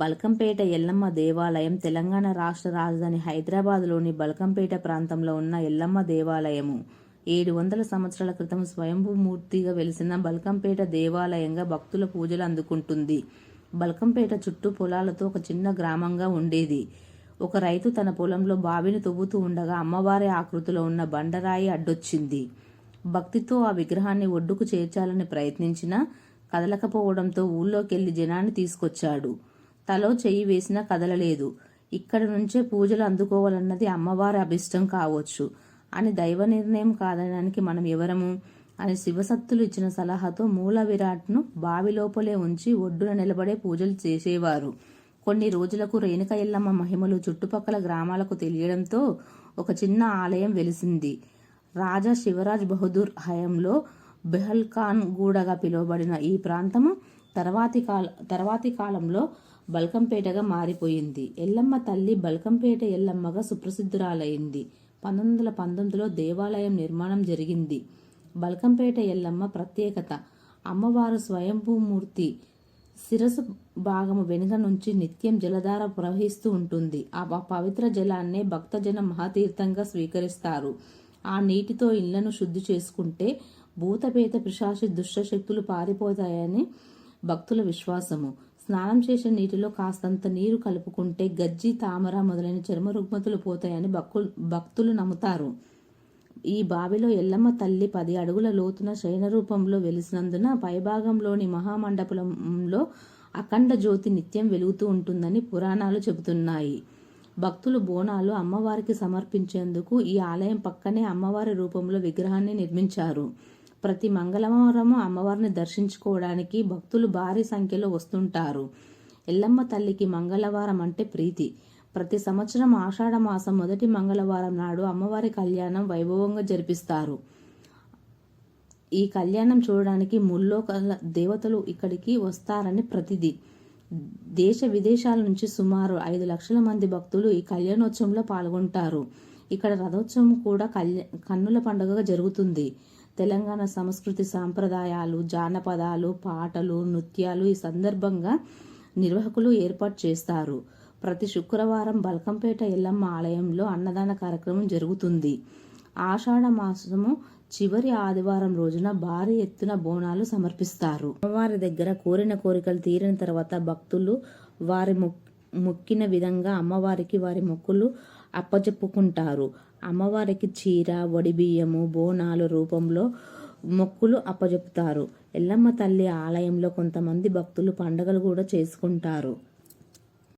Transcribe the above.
బల్కంపేట ఎల్లమ్మ దేవాలయం తెలంగాణ రాష్ట్ర రాజధాని హైదరాబాద్లోని బల్కంపేట ప్రాంతంలో ఉన్న ఎల్లమ్మ దేవాలయము. ఏడు వందల సంవత్సరాల క్రితం స్వయంభూమూర్తిగా వెలిసిన బల్కంపేట దేవాలయంగా భక్తుల పూజలు అందుకుంటుంది. బల్కంపేట చుట్టూ పొలాలతో ఒక చిన్న గ్రామంగా ఉండేది. ఒక రైతు తన పొలంలో బావిని తవ్వుతూ ఉండగా అమ్మవారి ఆకృతిలో ఉన్న బండరాయి అడ్డొచ్చింది. భక్తితో ఆ విగ్రహాన్ని ఒడ్డుకు చేర్చాలని ప్రయత్నించినా కదలకపోవడంతో ఊళ్ళోకెళ్ళి జనాన్ని తీసుకొచ్చాడు. తలో చెయ్యి వేసినా కదలలేదు ఇక్కడ నుంచే పూజలు అందుకోవాలన్నది అమ్మవారి అభిష్టం కావచ్చు. అని దైవ నిర్ణయం కాదనడానికి మనం ఎవరము? అని శివసత్తులు ఇచ్చిన సలహాతో మూల విరాట్ను బావి లోపలే ఉంచి ఒడ్డున నిలబడే పూజలు చేసేవారు. కొన్ని రోజులకు రేణుక ఎల్లమ్మ మహిమలు చుట్టుపక్కల గ్రామాలకు తెలియడంతో ఒక చిన్న ఆలయం వెలిసింది. రాజా శివరాజ్ బహదూర్ హయాంలో బెహల్ఖాన్ గూడగా పిలువబడిన ఈ ప్రాంతము తర్వాతి కాల తర్వాతి కాలంలో బల్కంపేటగా మారిపోయింది. ఎల్లమ్మ తల్లి బల్కంపేట ఎల్లమ్మగా సుప్రసిద్ధురాలైంది. పంతొమ్మిది వందల పంతొమ్మిదిలో దేవాలయం నిర్మాణం జరిగింది. బల్కంపేట ఎల్లమ్మ ప్రత్యేకత అమ్మవారు స్వయంభూమూర్తి శిరసు భాగము వెనుక నుంచి నిత్యం జలధార ప్రవహిస్తూ ఉంటుంది. ఆ పవిత్ర జలాన్నే భక్తజనం మహాతీర్థంగా స్వీకరిస్తారు. ఆ నీటితో ఇళ్ళను శుద్ధి చేసుకుంటే భూతపేత పిశాచి దుష్టశక్తులు పారిపోతాయని భక్తుల విశ్వాసము. స్నానం చేసే నీటిలో కాస్తంత నీరు కలుపుకుంటే గజ్జి తామర మొదలైన చర్మ రుగ్మతులు పోతాయని భక్తులు భక్తులు నమ్ముతారు. ఈ బావిలో ఎల్లమ్మ తల్లి పది అడుగుల లోతున శయన రూపంలో వెలిసినందున పైభాగంలోని మహామండపంలో అఖండ జ్యోతి నిత్యం వెలుగుతూ ఉంటుందని పురాణాలు చెబుతున్నాయి. భక్తులు బోనాలు అమ్మవారికి సమర్పించేందుకు ఈ ఆలయం పక్కనే అమ్మవారి రూపంలో విగ్రహాన్ని నిర్మించారు. ప్రతి మంగళవారము అమ్మవారిని దర్శించుకోవడానికి భక్తులు భారీ సంఖ్యలో వస్తుంటారు. ఎల్లమ్మ తల్లికి మంగళవారం అంటే ప్రీతి. ప్రతి సంవత్సరం ఆషాఢ మాసం మొదటి మంగళవారం నాడు అమ్మవారి కళ్యాణం వైభవంగా జరిపిస్తారు. ఈ కళ్యాణం చూడడానికి ముల్లోక దేవతలు ఇక్కడికి వస్తారని ప్రతిది. దేశ విదేశాల నుంచి సుమారు ఐదు లక్షల మంది భక్తులు ఈ కళ్యాణోత్సవంలో పాల్గొంటారు. ఇక్కడ రథోత్సవం కూడా కళ్యా కన్నుల పండుగగా జరుగుతుంది. తెలంగాణ సంస్కృతి సాంప్రదాయాలు జానపదాలు పాటలు నృత్యాలు ఈ సందర్భంగా నిర్వాహకులు ఏర్పాటు చేస్తారు. ప్రతి శుక్రవారం బల్కంపేట ఎల్లమ్మ ఆలయంలో అన్నదాన కార్యక్రమం జరుగుతుంది. ఆషాఢ మాసము చివరి ఆదివారం రోజున భారీ ఎత్తున బోనాలు సమర్పిస్తారు. అమ్మవారి దగ్గర కోరిన కోరికలు తీరిన తర్వాత భక్తులు వారి మొక్కిన విధంగా అమ్మవారికి వారి మొక్కులు అప్పచెప్పుకుంటారు. అమ్మవారికి చీర వడిబియ్యము బోనాలు రూపంలో మొక్కులు అప్పజెపుతారు. ఎల్లమ్మ తల్లి ఆలయంలో కొంతమంది భక్తులు పండగలు కూడా చేసుకుంటారు.